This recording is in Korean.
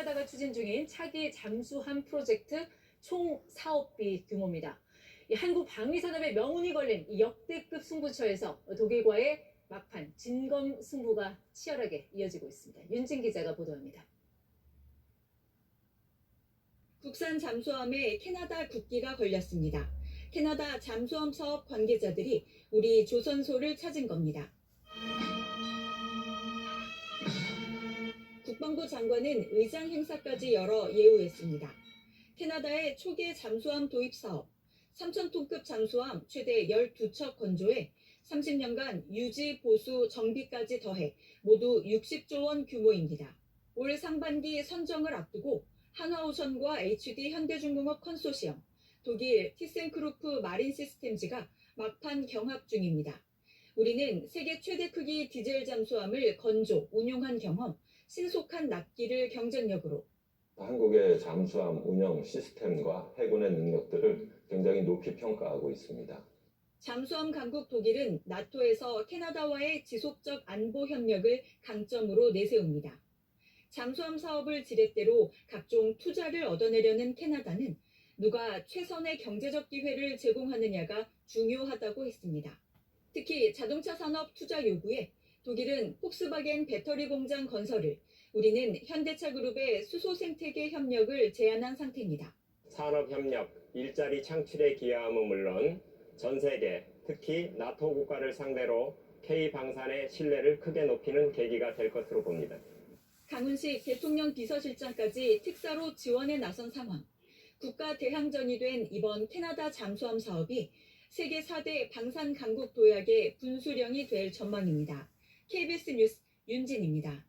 캐나다가 추진 중인 차기 잠수함 프로젝트 총 사업비 규모입니다. 이 한국 방위 산업의 명운이 걸린 이 역대급 승부처에서 독일과의 막판 진검 승부가 치열하게 이어지고 있습니다. 윤진 기자가 보도합니다. 국산 잠수함에 캐나다 국기가 걸렸습니다. 캐나다 잠수함 사업 관계자들이 우리 조선소를 찾은 겁니다. 국방부 장관은 의장 행사까지 열어 예우했습니다. 캐나다의 초계 잠수함 도입 사업, 3,000톤급 잠수함 최대 12척 건조해 30년간 유지, 보수, 정비까지 더해 모두 60조 원 규모입니다. 올 상반기 선정을 앞두고 한화오션과 HD 현대중공업 컨소시엄, 독일 티센크루프 마린 시스템즈가 막판 경합 중입니다. 우리는 세계 최대 크기 디젤 잠수함을 건조, 운용한 경험, 신속한 납기를 경쟁력으로 한국의 잠수함 운영 시스템과 해군의 능력들을 굉장히 높이 평가하고 있습니다. 잠수함 강국 독일은 나토에서 캐나다와의 지속적 안보 협력을 강점으로 내세웁니다. 잠수함 사업을 지렛대로 각종 투자를 얻어내려는 캐나다는 누가 최선의 경제적 기회를 제공하느냐가 중요하다고 했습니다. 특히 자동차 산업 투자 요구에 독일은 폭스바겐 배터리 공장 건설을, 우리는 현대차 그룹의 수소 생태계 협력을 제안한 상태입니다. 산업 협력, 일자리 창출에 기여함은 물론 전 세계, 특히 나토 국가를 상대로 K방산의 신뢰를 크게 높이는 계기가 될 것으로 봅니다. 강훈식 대통령 비서실장까지 특사로 지원에 나선 상황. 국가 대항전이 된 이번 캐나다 잠수함 사업이 세계 4대 방산 강국 도약의 분수령이 될 전망입니다. KBS 뉴스 윤진입니다.